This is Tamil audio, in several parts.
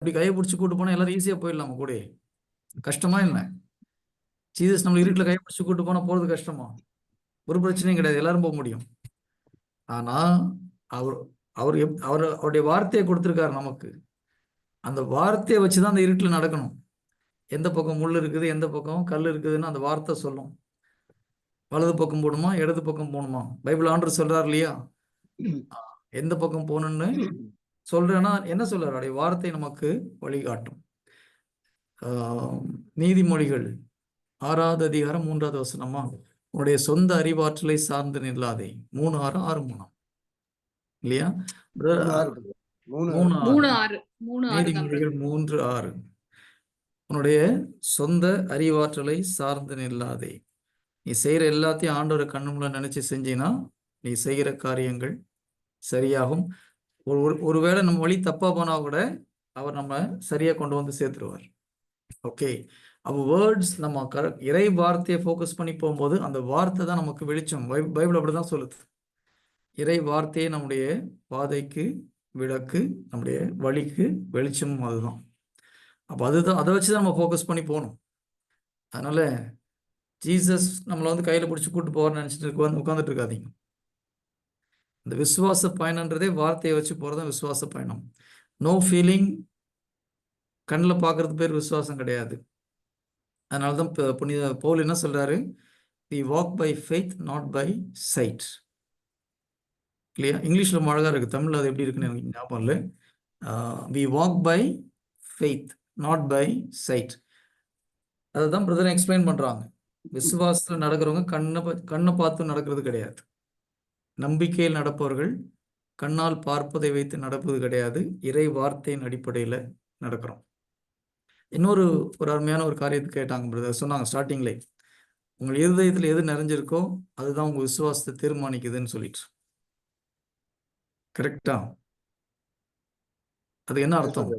அப்படி கையை பிடிச்சி கூட்டு போனா எல்லாரும் ஈஸியா போயிடலாமா கூட கஷ்டமா என்ன? ஜீசஸ் நம்ம இருட்டில் கையை பிடிச்சி கூட்டு போனா போறது கஷ்டமா? ஒரு பிரச்சனையும் கிடையாது. எல்லாரும் போக முடியும். ஆனா அவர் அவர் எப்- அவர் அவருடைய வார்த்தையை கொடுத்திருக்காரு நமக்கு. அந்த வார்த்தையை வச்சுதான் அந்த இருட்டில் நடக்கணும். எந்த பக்கம் முள் இருக்குது எந்த பக்கம் கல் இருக்குதுன்னு அந்த வார்த்தை சொல்லும். வலது பக்கம் போகணுமா இடது பக்கம் போகணுமா? பைபிள் ஆண்டர் சொல்றாரு இல்லையா? எந்த பக்கம் போகணும்னு? சொல்றேன்னா என்ன சொல்றாரு? அவருடைய வார்த்தை நமக்கு வழிகாட்டும். ஆஹ் நீதிமொழிகள் ஆறாவது அதிகாரம் மூன்றாவது வசனமா? உன்னுடைய சொந்த அறிவாற்றலை சார்ந்து நில்லாதே. மூணு ஆறு ஆறு மூணாம் இல்லையா? மூணு ஆறு. நீதிமொழிகள் மூன்று ஆறு. உன்னுடைய சொந்த அறிவாற்றலை சார்ந்து நில்லாதே. நீ செய்யற எல்லாத்தையும் ஆண்டவரை கண்ணு முள்ள நினைச்சு செஞ்சீன்னா நீ செய்கிற காரியங்கள் சரியாகும். ஒரு ஒரு- ஒருவேளை நம்ம வழி தப்பா போனா கூட அவர் நம்ம சரியா கொண்டு வந்து சேர்த்துருவார். ஓகே. அப்போ வேர்ட்ஸ் நம்ம கர இறை வார்த்தையை ஃபோக்கஸ் பண்ணி போகும்போது அந்த வார்த்தை தான் நமக்கு வெளிச்சம். பை- பைபிள் அப்படிதான் சொல்லுது. இறை வார்த்தையே நம்முடைய பாதைக்கு விளக்கு நம்முடைய வழிக்கு வெளிச்சமும் அதுதான். அப்போ அதுதான் அதை வச்சு தான் நம்ம ஃபோக்கஸ் பண்ணி போகணும். அதனால ஜீசஸ் நம்மளை வந்து கையில் பிடிச்சி கூட்டு போகிறேன்னு நினச்சிட்டு உட்காந்து உட்காந்துட்டு இருக்காதிங்க. இந்த விசுவாச பயணன்றதே வார்த்தையை வச்சு போகிறது தான் விசுவாச பயணம். நோ ஃபீலிங் கண்ணில் பார்க்கறது பேர் விசுவாசம் கிடையாது. அதனால தான் இப்போ புனித பவுல் என்ன சொல்கிறாரு we walk by faith not by sight இல்லையா இங்கிலீஷில் ரொம்ப அழகாக இருக்குது தமிழில் அது எப்படி இருக்குன்னு எனக்கு ஞாபகம் இல்லை. We walk by faith not by sight அதை தான் பிரதர் எக்ஸ்பிளைன் பண்ணுறாங்க விசுவாசத்தில் நடக்கிறவங்க கண்ணை கண்ணை பார்த்து நடக்கிறது கிடையாது. நம்பிக்கையில் நடப்பவர்கள் கண்ணால் பார்ப்பதை வைத்து நடப்பது கிடையாது. இறை வார்த்தையின் அடிப்படையில் நடக்கிறோம். இன்னொரு ஒரு அருமையான ஒரு காரியத்தை கேட்டாங்க பிரதர் சொன்னாங்க ஸ்டார்டிங்லே உங்கள் இருதயத்தில் எது நிறைஞ்சிருக்கோ அதுதான் உங்கள் விசுவாசத்தை தீர்மானிக்குதுன்னு சொல்லிட்டு. கரெக்டா அது என்ன அர்த்தம்.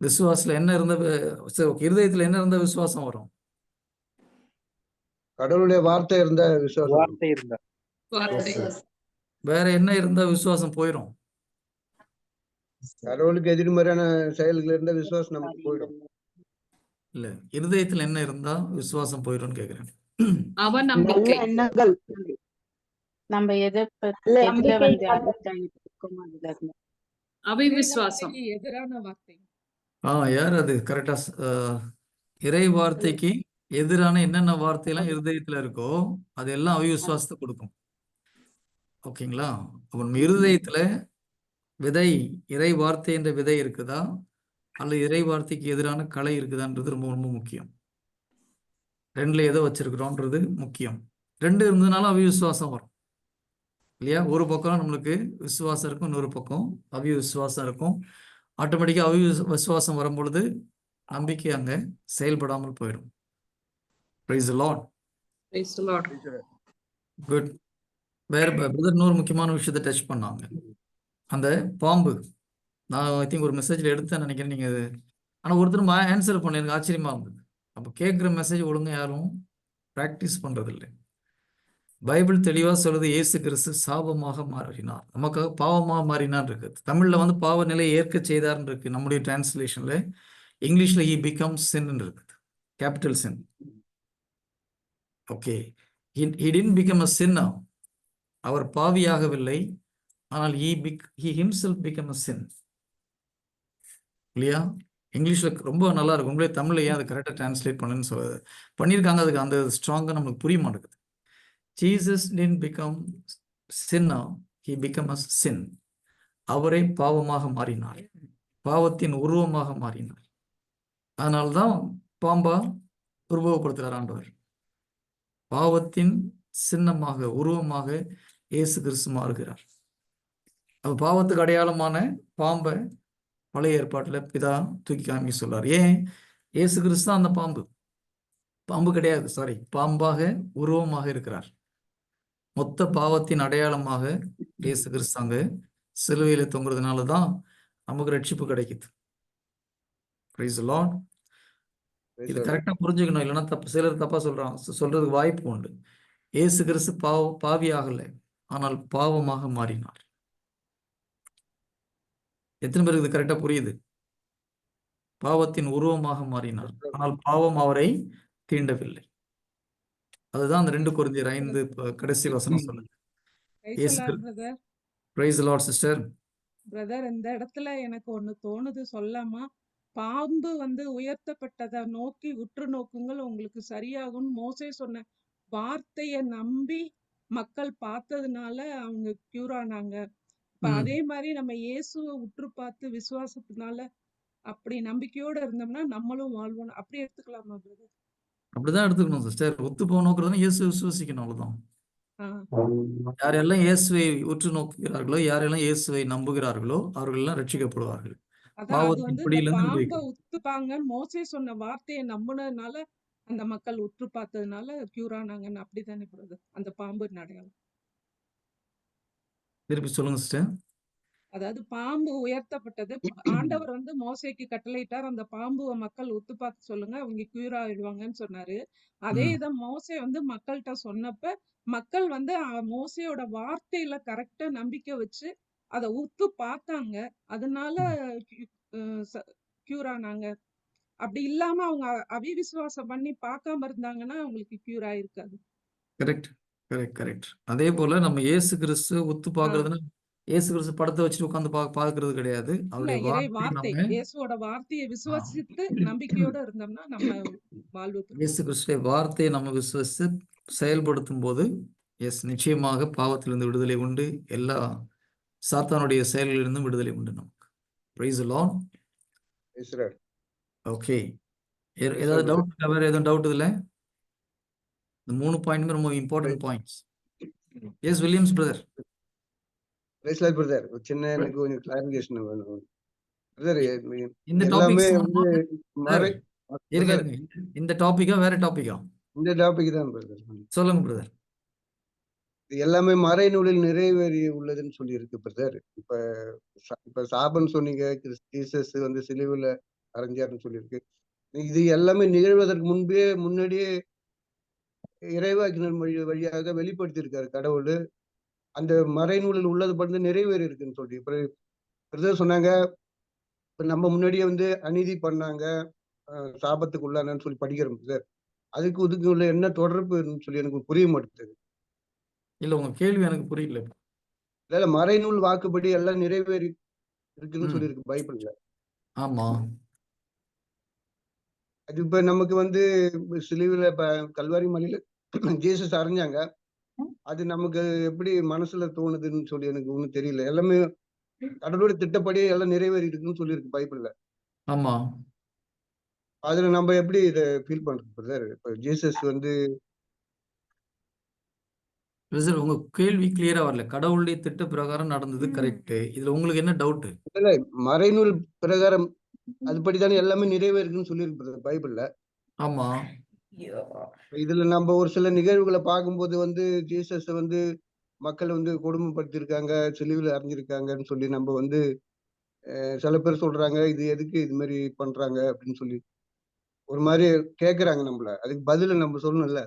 விசுவாசத்துல என்ன இருந்த இருதயத்துல என்ன இருந்த விசுவாசம் வரும்? கடவுளுடைய வார்த்தை இருந்த விசுவாசம் வார்த்தை இருந்தா. வேற என்ன இருந்தா விசுவாசம் போயிடும் கடவுளுக்கு எதிர்மறையான செயல்கள் இருந்த விசுவாசம் நமக்கு போயிடும். இல்ல இருதயத்துல என்ன இருந்தா விசுவாசம் போயிடும்னு கேக்குறேன். அவ நல்ல நம்பிக்கை எண்ணங்கள். நம்ம எதை பத்தி நல்ல எதுல நம்பிக்கை வந்து அடிக்ட் இருக்கோமோ அதுல இருந்து. அவை விசுவாசம். எதிரான வார்த்தை. ஆ யார் அது? கரெக்டா இறை வார்த்தைக்கு எதிரான என்னென்ன வார்த்தையெல்லாம் இருதயத்துல இருக்கோ அதெல்லாம் அவிசுவாசத்தை கொடுக்கும். ஓகேங்களா? அப்ப நம்ம இருதயத்துல விதை இறை வார்த்தை என்ற விதை இருக்குதா? அல்லது இறை வார்த்தைக்கு எதிரான கலை இருக்குதான்றது ரொம்ப ரொம்ப முக்கியம். ரெண்டுல எதை வச்சிருக்கிறோன்றது முக்கியம். ரெண்டு இருந்ததுனாலும் அவிசுவாசம் வரும். இல்லையா? ஒரு பக்கம் நம்மளுக்கு விசுவாசம் இருக்கும் இன்னொரு பக்கம் அவிசுவாசம் இருக்கும். ஆட்டோமேட்டிக்காக அவி விசுவாசம் வரும் பொழுது நம்பிக்கை அங்கே செயல்படாமல் போயிடும். Praise Lord Praise the Lord. Good வேற பிரதர் இன்னொரு முக்கியமான விஷயத்தை டச் பண்ணாங்க. அந்த பாம்பு. நான் ஐ திங்க் ஒரு மெசேஜ்ல எடுத்தேன் நினைக்கிறேன். நீங்க அது ஆனா ஒருத்தர் ஆன்சர் பண்ண எனக்கு ஆச்சரியமா இருந்தது. அப்போ கேட்குற மெசேஜ் ஒழுங்கா யாரும் ப்ராக்டிஸ் பண்றது இல்லை பைபிள் தெளிவா சொல்லுது இயேசு கிறிஸ்து சாபமாக மாறினார். நமக்காக பாவமாக மாறினார் இருக்குது. தமிழ்ல வந்து பாவ நிலையை ஏற்க செய்தார்னு இருக்கு. நம்முடைய டிரான்ஸ்லேஷன்ல இங்கிலீஷ்ல ஹி பிகம் சின் இருக்குது. Capital sin okay he didn't become a sin அவர் பாவியாகவில்லை. ஆனால் he big he himself become a sin இல்லையா? இங்கிலீஷில் ரொம்ப நல்லா இருக்கும். உங்களே தமிழ்ல ஏன் அதை கரெக்டாக டிரான்ஸ்லேட் பண்ணுன்னு சொல்லுது பண்ணியிருக்காங்க. அதுக்கு அந்த ஸ்ட்ராங்காக நம்மளுக்கு புரிய மாட்டேங்குது. Jesus didn't become Chinna he become a sin அவரே பாவமாக மாறினார். பாவத்தின் உருவமாக மாறினார். அதனால்தான் பாம்பா உருவகப்படுத்துகிறார் ஆண்டவர். பாவத்தின் சின்னமாக உருவமாக இயேசு கிறிஸ்து மாறுகிறார். அப்ப பாவத்துக்கு அடையாளமான பாம்பை பழைய ஏற்பாட்டில் பிதா தூக்கி காமிக்க சொல்றார். ஏன்? இயேசு கிறிஸ்து தான் அந்த பாம்பு. பாம்பு கிடையாது சாரி பாம்பாக உருவமாக இருக்கிறார். மொத்த பாவத்தின் அடையாளமாக இயேசு கிறிஸ்து அங்க சிலுவையில் தொங்குறதுனால தான் நமக்கு ரட்சிப்பு கிடைக்குது. பிரைஸ் லார்ட் இது. கரெக்டா புரிஞ்சுக்கணும். இல்லைன்னா தப்பு சிலர் தப்பா சொல்றாங்க. சொ- சொல்றதுக்கு வாய்ப்பு உண்டு. இயேசு கிறிஸ்து பாவ பாவி ஆகல ஆனால் பாவமாக மாறினார். எத்தனை பேருக்கு இது கரெக்டா புரியுது? பாவத்தின் உருவமாக மாறினார். ஆனால் பாவம் அவரை தீண்டவில்லை. அதுதான் அந்த ரெண்டு குருந்தியர் ஐந்து கடைசி வசனம். Brother praise Lord sister brother இந்த இடத்துல எனக்கு ஒண்ணு தோணுது. சொல்லாமா? பாம்பு வந்து உயர்த்தப்பட்டதை நோக்கி உற்று நோக்குங்கள் உங்களுக்கு சரியாகும்னு மோசே சொன்ன வார்த்தைய நம்பி மக்கள் பார்த்ததுனால அவங்க கியூர் ஆனாங்க. இப்ப. அதே மாதிரி நம்ம இயேசுவை உற்று பார்த்து விசுவாசத்தினால அப்படி நம்பிக்கையோட இருந்தோம்னா நம்மளும் வாழ்வோம். அப்படி எடுத்துக்கலாமா பிரதர் அப்படிதான் எடுத்துக்கணும் சிஸ்டர் ஒத்து போக நோக்கிறதுனா இயேசு விசுவசிக்கணும் அவ்வளவுதான். யாரெல்லாம் இயேசுவை உற்று நோக்குகிறார்களோ யாரெல்லாம் இயேசுவை நம்புகிறார்களோ அவர்கள் எல்லாம் ரட்சிக்கப்படுவார்கள். அதான் அது பாவத்தின் வந்து இந்த பிடியிலிருந்து பாம்பை விடுவிக்கும் உத்துப்பாங்கன்னு மோசே சொன்ன வார்த்தையை நம்புனதுனால அந்த மக்கள் உற்று பார்த்ததுனால கியூர் ஆனாங்கன்னு அப்படித்தானே பிரதர் அந்த பாம்பு அடையாளம். திருப்பி சொல்லுங்க சிஸ்டர் அதாவது பாம்பு உயர்த்தப்பட்டது. ப- ஆண்டவர் வந்து மோசேக்கு கட்டளையிட்டார். அந்த பாம்புவை மக்கள் உத்து பார்த்து சொல்லுங்க அவங்க கியூர் ஆயிடுவாங்கன்னு சொன்னாரு. அதே ம். இதை மோசே வந்து மக்கள்கிட்ட சொன்னப்ப மக்கள் வந்து அஹ், மோசேயோட வார்த்தையில கரெக்டா நம்பிக்கை வச்சு அதை உத்து பார்த்தாங்க அதனால கியூர் ஆனாங்க. அப்படி இல்லாம அவங்க அவிவிசுவாசம் பண்ணி பார்க்காம இருந்தாங்கன்னா அவங்களுக்கு கியூர் ஆயிருக்காது. கரெக்ட் கரெக்ட் கரெக்ட் அதே போல நம்ம இயேசு கிறிஸ்து ஒத்து பார்க்கறதுன்னா இயேசு கிறிஸ்து படத்தை வச்சுட்டு உட்காந்து பா பார்க்கறது கிடையாது. அவருடைய வார்த்தை இயேசுவோட வார்த்தையை விசுவாசித்து நம்பிக்கையோட இருந்தோம்னா நம்ம வாழ்வு. இயேசு கிறிஸ்துடைய வார்த்தையை நம்ம விசுவசித்து செயல்படுத்தும் போது எஸ் நிச்சயமாக பாவத்திலிருந்து விடுதலை உண்டு. எல்லா சாத்தானுடைய செயல்களிலிருந்தும் விடுதலை உண்டு நமக்கு. பிரைஸ் லார்ட் இஸ்ரேல் ஓகே ஏதாவது. டவுட் வேற எதுவும் டவுட் இதுல இந்த மூணு பாயிண்ட் ரொம்ப important points yes Williams brother praise Lord brother ஒரு சின்ன எனக்கு கொஞ்சம் கிளாரிபிகேஷன் வேணும். பிரதர் இந்த டாபிக் வந்து இந்த டாபிக்கா வேற டாபிக்கா இந்த டாபிக் தான் பிரதர் சொல்லுங்க பிரதர் எல்லாமே மறைநூலில் நிறைவேறி உள்ளதுன்னு சொல்லியிருக்கு பிரதர். இப்ப இப்ப சாபன் சொன்னீங்க கிறிஸ்டீசஸ் வந்து சிலுவைல அரைஞ்சார்னு சொல்லியிருக்கு. இது எல்லாமே நிகழ்வதற்கு முன்பே முன்னாடியே இறைவாக்கினர் வழி வழியாக வெளிப்படுத்தியிருக்காரு கடவுள். அந்த மறைநூலில் உள்ளது வந்து நிறைவேறி இருக்குன்னு சொல்லி பிரதர் சொன்னாங்க இப்ப நம்ம முன்னாடியே வந்து அநீதி பண்ணாங்க சாபத்துக்கு உள்ளானன்னு சொல்லி படிக்கிறோம் பிரதர். அதுக்கு இதுக்கு உள்ள என்ன தொடர்புன்னு சொல்லி எனக்கு புரிய மாட்டேங்குது. இல்ல உங்க கேள்வி எனக்கு புரியல. இல்ல மறைநூல் வாக்குப்படி எல்லாம் நிறைவேறி இருக்குன்னு. சொல்லியிருக்கு பைபிள்ல. ஆமா. அது இப்ப நமக்கு வந்து சிலுவையில இப்ப கல்வாரி மலையில ஜீசஸ் அறிஞ்சாங்க அது நமக்கு எப்படி மனசுல தோணுதுன்னு சொல்லி எனக்கு ஒண்ணும் தெரியல. எல்லாமே கடவுளோட திட்டப்படி எல்லாம் நிறைவேறி இருக்குன்னு சொல்லியிருக்கு பைபிள்ல. ஆமா. அதுல நம்ம எப்படி இதை ஃபீல் பண்றது பிரதர் இப்ப ஜீசஸ் வந்து பிரதர் உங்க கேள்வி கிளியரா வரல. கடவுளுடைய திட்ட பிரகாரம் நடந்தது கரெக்ட் இதுல உங்களுக்கு என்ன டவுட் இல்ல மறைநூல் பிரகாரம் அதுபடிதானே எல்லாமே நிறைவேறுக்குன்னு சொல்லியிருக்கு பைபிள்ல. ஆமா. இதுல நம்ம ஒரு சில நிகழ்வுகளை பார்க்கும்போது வந்து ஜீசஸ் வந்து மக்கள் வந்து கொடுமைப்படுத்தியிருக்காங்க சிலுவையில் அறிஞ்சிருக்காங்கன்னு சொல்லி நம்ம வந்து சில பேர் சொல்றாங்க இது எதுக்கு இது மாதிரி பண்றாங்க அப்படின்னு சொல்லி. ஒரு மாதிரி கேக்குறாங்க நம்மள. அதுக்கு பதில நம்ம சொல்லணும்ல.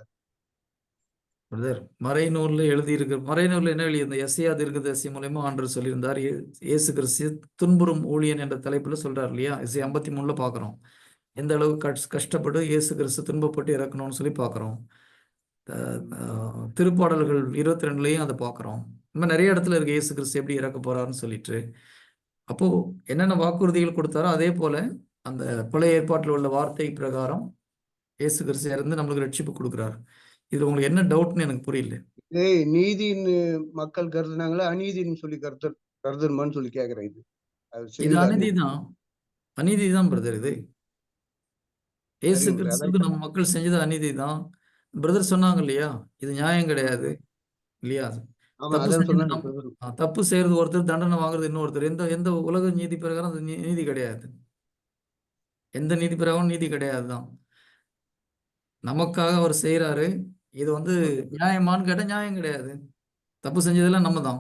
பிரதர் மறைநூலில் எழுதி மறைநூலில் என்ன எழுதியிருந்த? இந்த தீர்க்க தீர்க்கதரிசி மூலயமா ஆண்டு சொல்லியிருந்தார். ஏசு கிறிஸ்து துன்புறும் ஊழியன் என்ற தலைப்பில் சொல்கிறார் இல்லையா? எஸ்ஐ ஐம்பத்தி மூணுல பார்க்குறோம். எந்த அளவு கஷ்- கஷ்டப்பட்டு இயேசு கிறிஸ்து துன்பப்பட்டு இறக்கணும்னு சொல்லி பார்க்குறோம். திருப்பாடல்கள் இருபத்தி ரெண்டுலேயும் அதை பார்க்குறோம். இன்னும் நிறைய இடத்துல இருக்கு. இயேசு கிறிஸ்து எப்படி இறக்க போறாருன்னு சொல்லிட்டு. அப்போ என்னென்ன வாக்குறுதிகள் கொடுத்தாரோ அதே போல அந்த பழைய ஏற்பாட்டில் உள்ள வார்த்தை பிரகாரம் இயேசு கிறிஸ்து இறந்து நம்மளுக்கு ரட்சிப்பு கொடுக்குறாரு. இதுல உங்களுக்கு என்ன டவுட்னு எனக்கு புரியல. ஏய் நீதின்னு மக்கள் கருதுனாங்களா? அநீதின்னு சொல்லி கருத்து கருதுமான்னு சொல்லி கேக்குறேன் இது. இது. அநீதி தான் அநீதி தான் பிரதர் இது. brother. கிறிஸ்துவுக்கு நம்ம மக்கள் செஞ்சது அநீதி தான் பிரதர் சொன்னாங்க இல்லையா? இது நியாயம் கிடையாது. இல்லையா? தப்பு செய்யறது ஒருத்தர் தண்டனை வாங்குறது இன்னொருத்தர். எந்த எந்த உலக நீதி பிரகாரம் அது நீதி கிடையாது. எந்த நீதி பிரகாரம் நீதி கிடையாது தான் நமக்காக அவர் செய்யறாரு இது வந்து நியாயமான்னு கேட்டா நியாயம் கிடையாது. தப்பு செஞ்சதெல்லாம் நம்ம தான்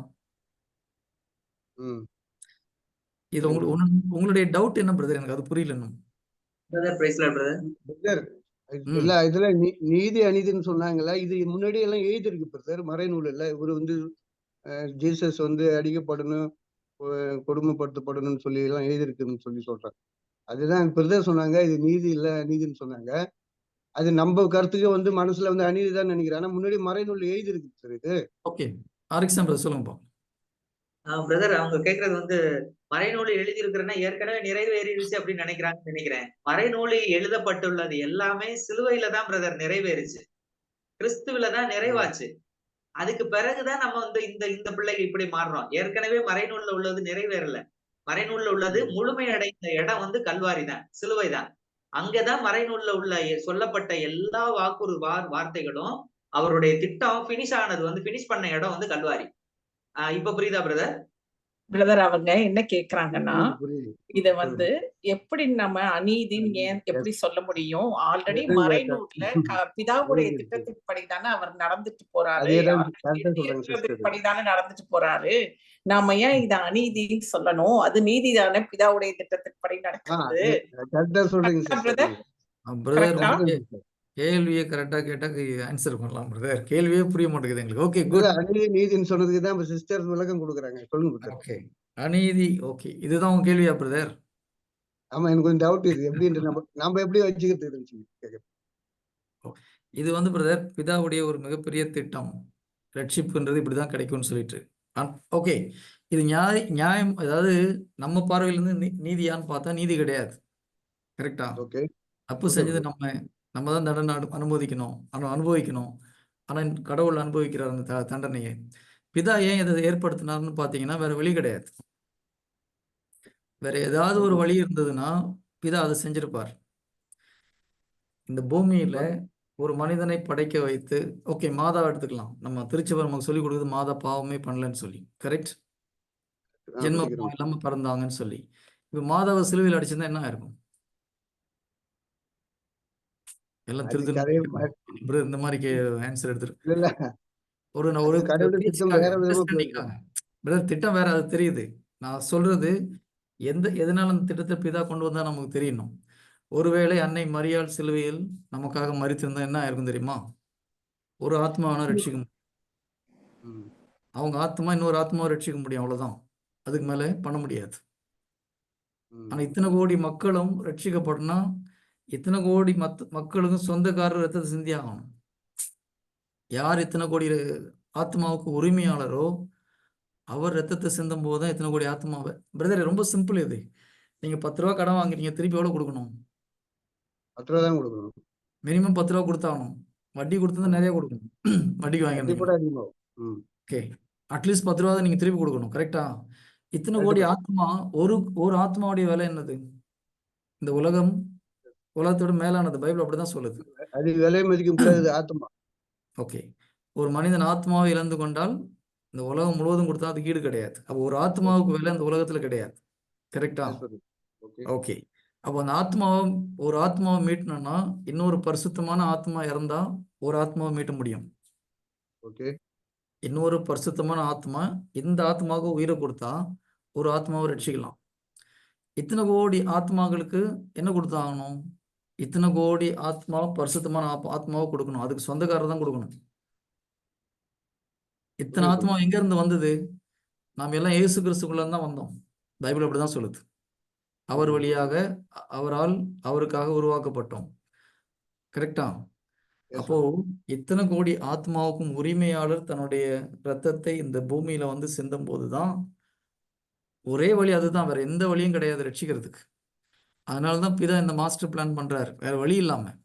ம். இது உங்களுக்கு உன்னு- உங்களுடைய டவுட் என்ன பிரதர் எனக்கு அது புரியல இன்னும். Brother praise Lord brother brother ம். இல்ல இதுல நீ- நீதி அநீதின்னு சொன்னாங்கல்ல இது முன்னாடி எல்லாம் எழுதிருக்கு பிரதர் மறைநூல் இல்ல இவர் வந்து அஹ், ஜீசஸ் வந்து அடிக்கப்படணும் கொடுமைப்படுத்தப்படணும்னு சொல்லி எல்லாம் எழுதியிருக்குன்னு சொல்லி சொல்றாங்க அதுதான் பிரதர் சொன்னாங்க இது நீதி இல்ல நீதின்னு சொன்னாங்க. அது நம்ம கருத்துக்கு வந்து மனசுல வந்து அநீதி தான் நினைக்கிறேன். ஆனா முன்னாடி மறைநூல் எழுதி இருக்கு சார் இது. ஓகே. ஆரிக்சன் பிரதர் அவங்க கேக்குறது வந்து மறைநூலில் எழுதியிருக்கிறேன்னா ஏற்கனவே நிறைவேறிடுச்சு அப்படின்னு நினைக்கிறாங்கன்னு நினைக்கிறேன். மறைநூலில் எழுதப்பட்டுள்ளது எல்லாமே சிலுவையில தான் பிரதர் நிறைவேறுச்சு. கிறிஸ்துவில தான் நிறைவாச்சு. அதுக்கு பிறகுதான் நம்ம வந்து இந்த இந்த பிள்ளைங்க இப்படி மாறுறோம். ஏற்கனவே மறைநூல்ல உள்ளது நிறைவேறல. மறைநூல்ல உள்ளது முழுமையடைந்த இடம் வந்து கல்வாரி தான் சிலுவை தான் அங்கதான் மறைநூல்ல உள்ள சொல்லப்பட்ட எல்லா வாக்குறு வார் வார்த்தைகளும் அவருடைய திட்டம் பினிஷ் ஆனது வந்து பினிஷ் பண்ண இடம் வந்து கல்வாரி. ஆஹ் இப்ப புரியுதா பிரதர் பிரதர் அவங்க என்ன கேக்குறாங்கன்னா இத வந்து எப்படி நம்ம அநீதின்னு ஏன் எப்படி சொல்ல முடியும்? ஆல்ரெடி மறைநூல்ல பிதாவுடைய புரியுது. திட்டத்தின்படி தானே அவர் நடந்துட்டு போறாரு. அதேதான் already correct ஆ சொல்றாங்க sister. எழுதியிருக்கிறபடி தானே நடந்துட்டு போறாரு. நாம ஏன் இத அநீதின்னு சொல்லணும்? அது நீதி தானே பிதாவுடைய திட்டத்தின்படி ஆ நடக்கிறது கேள்வியை கரெக்டா கேட்டா ஆன்சர் பண்ணலாம் பிரதர் கேள்வியே புரிய மாட்டேங்குது எங்களுக்கு. ஓகே குட் அநீதி நீதின்னு சொன்னதுக்கு தான் சிஸ்டர் விளக்கம் கொடுக்குறாங்க. சொல்லுங்க. ஓகே அநீதி ஓகே இதுதான் உங்க கேள்வியா பிரதர் ஆமா எனக்கு கொஞ்சம் டவுட் இது எப்படின்ட்டு நம்ம நம்ம எப்படி வச்சுக்கிறது. இது வந்து பிரதர் பிதாவுடைய ஒரு மிகப்பெரிய திட்டம். ரட்சிப்புன்றது இப்படிதான் கிடைக்கும்னு சொல்லிட்டு. ஓகே இது நியாய நியாயம் அதாவது நம்ம பார்வையிலிருந்து நீதியான்னு பார்த்தா நீதி கிடையாது. கரெக்டா ஓகே தப்பு செஞ்சது நம்ம நம்ம தான் தண்டனை அனு- அனுமதிக்கணும். அனு அனுபவிக்கணும். ஆனா கடவுள் அனுபவிக்கிறார் அந்த த- தண்டனையை. பிதா ஏன் இதை ஏற்படுத்தினார்னு பார்த்தீங்கன்னா வேற வழி கிடையாது. வேற ஏதாவது ஒரு வழி இருந்ததுன்னா பிதா அதை செஞ்சிருப்பார். இந்த பூமியில ஒரு மனிதனை படைக்க வைத்து ஓகே மாதா எடுத்துக்கலாம். நம்ம திருச்சபை நமக்கு சொல்லி கொடுக்குறது மாதா பாவமே பண்ணலன்னு சொல்லி. கரெக்ட் ஜென்ம. பாவம் இல்லாம பிறந்தாங்கன்னு சொல்லி. இப்ப மாதாவை சிலுவையில் அடிச்சிருந்தா என்ன ஆயிருக்கும்? எல்லாம் திரு இந்த மாதிரி ஆன்சர் எடுத்துரு. இல்ல. ஒரு நான் ஒரு பிரதர் திட்டம் வேற அது தெரியுது. நான் சொல்றது எந்த எதனால அந்த திட்டத்தை பிதா கொண்டு வந்தா நமக்கு தெரியணும்? ஒருவேளை அன்னை மரியாள் சிலுவையில் நமக்காக மறித்திருந்தா என்ன ஆயிருக்கும் தெரியுமா? ஒரு ஆத்மாவனா ரட்சிக்க முடியும். அவங்க ஆத்மா இன்னொரு ஆத்மாவை ரட்சிக்க முடியும் அவ்வளவுதான். அதுக்கு மேல பண்ண முடியாது. ஆனா இத்தனை கோடி மக்களும் ரட்சிக்கப்படனா இத்தனை கோடி மத் மக்களுக்கும் சொந்தக்காரர் ரத்தத்தை சிந்தி ஆகணும். யார் இத்தனை கோடி ஆத்மாவுக்கு உரிமையாளரோ அவர் ரத்தத்தை சிந்தும் போது தான் இத்தனை கோடி ஆத்மாவை. பிரதர் ரொம்ப சிம்பிள் இது. நீங்க பத்து ரூபா கடன் வாங்குறீங்க திருப்பி எவ்வளவு கொடுக்கணும்? பத்து ரூபா தான் கொடுக்கணும். மினிமம் பத்து ரூபா கொடுத்தாகணும். வட்டி கொடுத்தது நிறைய கொடுக்கணும். வட்டிக்கு வட்டி கூட வாங்கியிருந்தீங்க அதிகமாகும் ம், ஓகே அட்லீஸ்ட் பத்து ரூபா தான் நீங்க திருப்பி கொடுக்கணும் கரெக்டா இத்தனை கோடி ஆத்மா ஒரு ஒரு ஆத்மாவுடைய விலை என்னது? இந்த உலகம் உலகத்தோட மேலானது பைபிள் அப்படிதான் சொல்லுது. அது விலை மதிக்க முடியாது ஆத்மா ஓகே. ஒரு மனிதன் ஆத்மாவை இழந்து கொண்டால் இந்த உலகம் முழுவதும் கொடுத்தா அதுக்கு ஈடு கிடையாது. அப்போ ஒரு ஆத்மாவுக்கு விலை இந்த உலகத்துல கிடையாது. கரெக்டா? ஓகே. ஓகே. அப்போ அந்த ஆத்மாவை ஒரு ஆத்மாவை மீட்டணும்னா இன்னொரு பரிசுத்தமான ஆத்மா இறந்தா ஒரு ஆத்மாவை மீட்ட முடியும். ஓகே. இன்னொரு பரிசுத்தமான ஆத்மா இந்த ஆத்மாவுக்கு உயிரை கொடுத்தா ஒரு ஆத்மாவை ரட்சிக்கலாம். இத்தனை கோடி ஆத்மாக்களுக்கு என்ன கொடுத்தாகணும்? இத்தனை கோடி ஆத்மா பரிசுத்தமான ஆத்மாவை கொடுக்கணும். அதுக்கு சொந்தக்காரர் தான் கொடுக்கணும். இத்தனை. ஆத்மா எங்க இருந்து வந்தது? நாம் எல்லாம் இயேசு கிறிஸ்துக்குள்ள தான் வந்தோம். பைபிள் அப்படிதான் சொல்லுது. அவர். வழியாக அவரால் அவருக்காக உருவாக்கப்பட்டோம். கரெக்டா? அப்போ இத்தனை கோடி ஆத்மாவுக்கும் உரிமையாளர் தன்னுடைய ரத்தத்தை இந்த பூமியில வந்து சிந்தும் போதுதான் ஒரே வழி அதுதான். வேற எந்த வழியும் கிடையாது ரட்சிக்கிறதுக்கு. அதனாலதான் பிதா இந்த மாஸ்டர் பிளான் பண்றாரு. வேற வழி இல்லாம.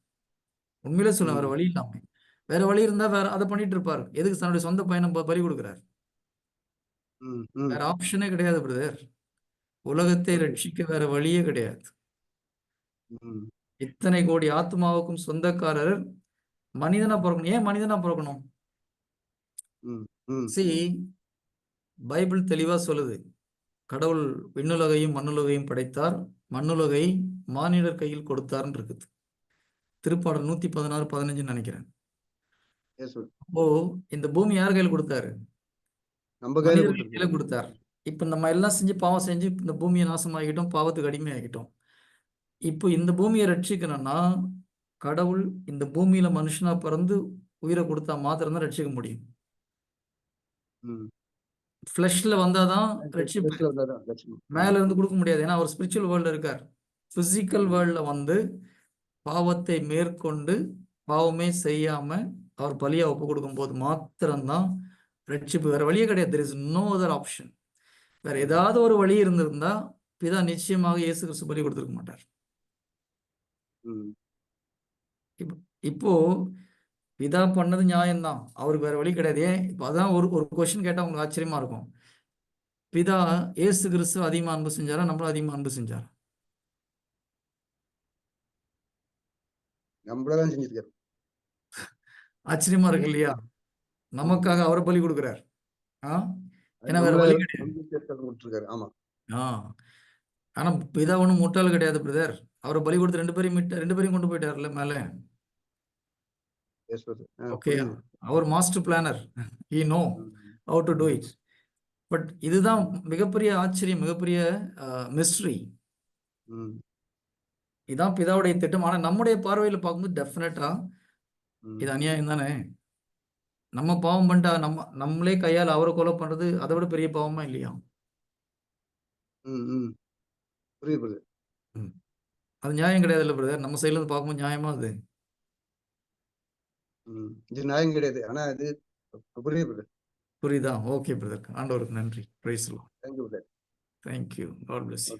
உண்மையிலே சொல்ல வேற. வழி இல்லாம. வேற வழி இருந்தா வேற அதை பண்ணிட்டு இருப்பாரு. எதுக்கு தன்னுடைய சொந்த பையனை ப- பலி கொடுக்குறாரு. வேற ஆப்ஷனே கிடையாது பிரதர் உலகத்தை. ரட்சிக்க வேற வழியே கிடையாது. இத்தனை கோடி ஆத்மாவுக்கும் சொந்தக்காரர் மனிதனா பிறக்கணும். ஏன் மனிதனா பிறக்கணும். சி பைபிள் தெளிவா சொல்லுது. கடவுள் விண்ணுலகையும் மண்ணுலகையும் படைத்தார். மண்ணுலகை மானிடர் கையில் கொடுத்தார்னு இருக்குது. திருப்பாடல் நூத்தி பதினாறு பதினஞ்சுன்னு நினைக்கிறேன். அப்போ இந்த பூமி யார் கையில் கொடுத்தாரு? நம்ம கையில கொடுத்தார். இப்ப நம்ம எல்லாம் செஞ்சு பாவம் செஞ்சு இந்த பூமியை நாசமாகிட்டோம் பாவத்துக்கு அடிமையாகிட்டோம். இப்போ இந்த பூமியை ரட்சிக்கணும்னா கடவுள் இந்த பூமியில மனுஷனா பிறந்து உயிரை கொடுத்தா மாத்திரம்தான் ரட்சிக்க முடியும். ஃப்ளஷ்ல வந்தாதான் ரட்சிப்பு ரட்சிப்பு. மேல இருந்து கொடுக்க முடியாது. ஏன்னா அவர் ஸ்பிரிச்சுவல் வேர்ல்ட்ல இருக்கார். பிசிக்கல் வேர்ல்ட்ல வந்து பாவத்தை மேற்கொண்டு பாவமே செய்யாம அவர் பலியா ஒப்பு கொடுக்கும்போது மாத்திரம்தான் ரட்சிப்பு. வேற வழியே கிடையாது. There is no other option வேற ஏதாவது ஒரு வழி இருந்திருந்தா பிதா நிச்சயமாக இயேசு கிறிஸ்து பலி கொடுத்திருக்க மாட்டார். இப்போ பிதா பண்ணது நியாயம்தான். அவருக்கு வேற வழி கிடையாது. ஏன்? இப்போ அதான் ஒரு ஒரு கொஸ்டின் கேட்டா உங்களுக்கு ஆச்சரியமா இருக்கும். பிதா இயேசு கிறிஸ்து அதிகமா அன்பு செஞ்சாரா? நம்மளும் அதிகமா அன்பு செஞ்சாரா? நம்மளதான் செஞ்சிருக்காரு. ஆச்சரியமா இருக்கு இல்லையா? நமக்காக அவர் பலி கொடுக்குறார். ஆ? ஏன்னா வேற வழி கிடையாது. ஆமா. ஆ. ஆனா பிதா ஒன்றும் முட்டாள் கிடையாது பிரதர். அவரை பலி கொடுத்து ரெண்டு பேரையும் ரெண்டு பேரையும் கொண்டு போயிட்டார்ல மேல. Okay. Our master planner he know. How to do it but இதுதான் மிகப்பெரிய ஆச்சரியம் மிகப்பெரிய மிஸ்ட்ரி ம். இதான் பிதாவுடைய திட்டம் ஆனா நம்முடைய பார்வையில பார்க்கும்போது டெஃபினட்டா ம். இது அநியாயம் தானே நம்ம பாவம் பண்ணிட்டா நம்ம நம்மளே கையால் அவரை கொலை பண்றது அதை விட பெரிய பாவமா இல்லையா ம். புரியுது. அது நியாயம் கிடையாது இல்லை பிரதர் நம்ம சைடுல இருந்து பார்க்கும்போது நியாயமா அது. இது நியாயம் கிடையாது. ஆனா இது புரியுது brother. புரியுதா? ஓகே பிரதர் ஆண்டவருக்கு நன்றி. Praise you brother. Thank you God bless you